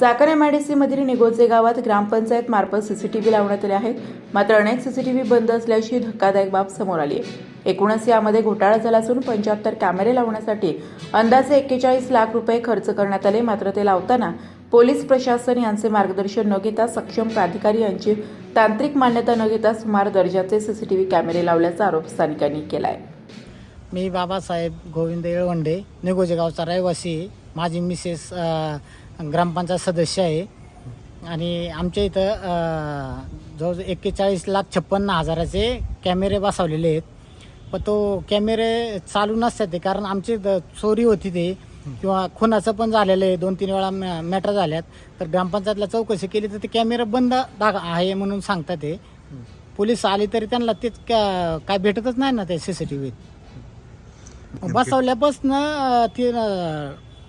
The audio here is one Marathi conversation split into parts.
चाकण एम आय डी सीमधील निगोजे गावात ग्रामपंचायत मार्फत सीसीटीव्ही लावण्यात आले आहेत मात्र अनेक सीसीटीव्ही बंद असल्याची धक्कादायक बाब समोर आली आहे. एकूणच यामध्ये घोटाळा झाला असून पंच्याहत्तर कॅमेरे लावण्यासाठी अंदाजे एक्केचाळीस लाख रुपये खर्च करण्यात आले. मात्र ते लावताना पोलीस प्रशासन यांचे मार्गदर्शन न घेता सक्षम प्राधिकारी यांची तांत्रिक मान्यता न घेता सुमार दर्जाचे सीसीटीव्ही कॅमेरे लावल्याचा आरोप स्थानिकांनी केला आहे मी बाबासाहेब गोविंद येळवंडे निगोजे गावचा रहिवासी माझी मिसेस ग्रामपंचायत सदस्य आहे. आणि आमच्या इथं जवळजवळ एक्केचाळीस लाख छप्पन्न हजाराचे कॅमेरे बसवलेले आहेत. पण तो कॅमेरे चालू नसतात ते कारण आमची चोरी होती ते. किंवा खुनाचं पण झालेलं आहे दोन तीन वेळा मॅटर झाल्यात. तर ग्रामपंचायतला चौकशी केली तर ते कॅमेरे बंद दाग आहे म्हणून सांगतात ते. पोलीस आले तरी त्यांना तेच का- काय भेटतच नाही ना ते सी सी टी व्हीत. बसवल्यापासनं ते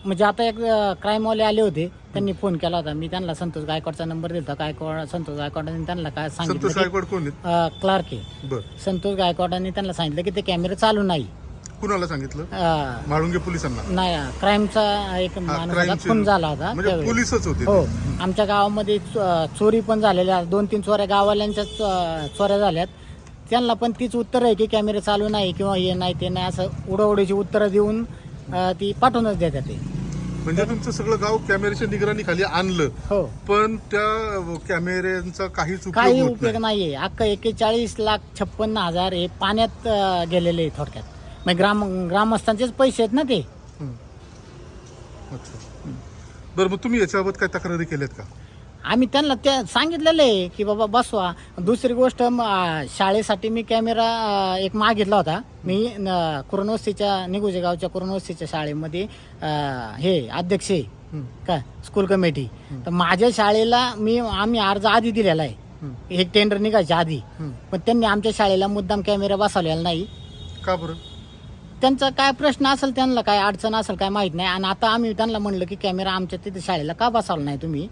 म्हणजे आता एक क्राईमवाले आले होते. त्यांनी फोन केला होता. मी त्यांना संतोष गायकवाडचा नंबर दिला गायकवाड संतोष गायकवाडांनी त्यांना काय संतोष सांगितलं गायकवाड कोण आहेत? की, अं, क्लार्क आहे. बर. संतोष गायकवाडांनी त्यांना सांगितलं की ते कॅमेरे चालू नाही. कुणाला सांगितलं? अं, म्हाळुंगे पोलिसांना. नाही क्राईमचा एक माणूस होता, खून झाला होता म्हणजे त्यावेळी. पोलीसच होते हो. आमच्या गावामध्ये चो- चोरी पण झालेल्या दोन तीन चोऱ्या गावाल्यांच्या चो- चोऱ्या झाल्यात. त्यांना पण तीच उत्तर आहे की कॅमेरे चालू नाही किंवा हे नाही ते नाही असं उडवडीची उत्तरं देऊन अं, ती पाठवूनच देतात ते. म्हणजे तुमचं सगळं गाव कॅमेऱ्याच्या निगराणी खाली आणलं. हो. पण त्या कॅमेऱ्यांचा काहीच उपयोग काही होत उपयोग नाही. नाहीये. अख्खा एक्केचाळीस लाख छप्पन्न हजार हे पाण्यात अं, गेलेले आहे थोडक्यात. मग ग्राम ग्रामस्थांचेच पैसे आहेत ना ते. अच्छा. बरं मग तुम्ही याच्याबाबत काय तक्रारी केल्यात का? आम्ही त्यांना त्या सांगितलेलं आहे की बाबा बसवा. दुसरी गोष्ट शाळेसाठी मी कॅमेरा एक मागितला होता. मी कुरणवस्तीच्या निगुजे गावच्या कुरणवस्तीच्या शाळेमध्ये हे अध्यक्ष आहे. का स्कूल कमिटी. तर माझ्या शाळेला मी आम्ही अर्ज आधी दिलेला आहे. हे टेंडर निघायच्या आधी. पण त्यांनी आमच्या शाळेला मुद्दाम कॅमेरा बसवलेला नाही. का बरं? त्यांचा काय प्रश्न असेल त्यांना काय अडचण असेल काय माहीत नाही. आणि आता आम्ही त्यांना म्हणलं की कॅमेरा आमच्या तिथे शाळेला का बसवला नाही तुम्ही?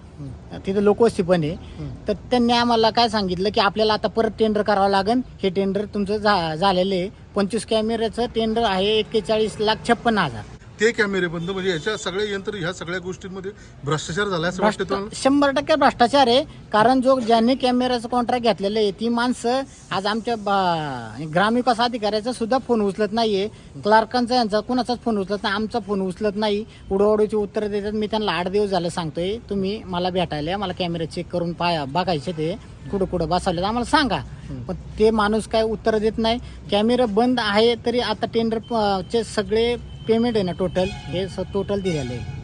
तिथे लोकवस्ती पण आहे. तर त्यांनी आम्हाला काय सांगितलं की आपल्याला आता परत टेंडर करावं लागेल. हे टेंडर तुमचं झालेलं आहे. पंचवीस कॅमेऱ्याचं टेंडर आहे एक्केचाळीस लाख छप्पन्न हजार. ते कॅमेरे बंद म्हणजे याच्या सगळे यंत्र ह्या सगळ्या गोष्टींमध्ये भ्रष्टाचार झाला असं वाटतं तुम्हाला? शंभर टक्के भ्रष्टाचार आहे. कारण जो ज्यांनी कॅमेऱ्याचं कॉन्ट्रॅक्ट घेतलेलं आहे ती माणसं आज आमच्या ग्रामविकास अधिकाऱ्याचा सुद्धा फोन उचलत नाहीये. क्लार्कांचा यांचा कुणाचाच फोन उचलत नाही आमचा फोन उचलत नाही. उडवडीची उत्तर देतात. मी त्यांना आठ दिवस झालं सांगतोय तुम्ही मला भेटायला मला कॅमेरा चेक करून पाया बघायचे ते. कुठं कुठं बसवले आम्हाला सांगा. पण ते माणूस काय उत्तर देत नाही. कॅमेरा बंद आहे तरी आता टेंडर चे सगळे पेमेंट आहे ना टोटल हे स टोटल दिलेलं आहे.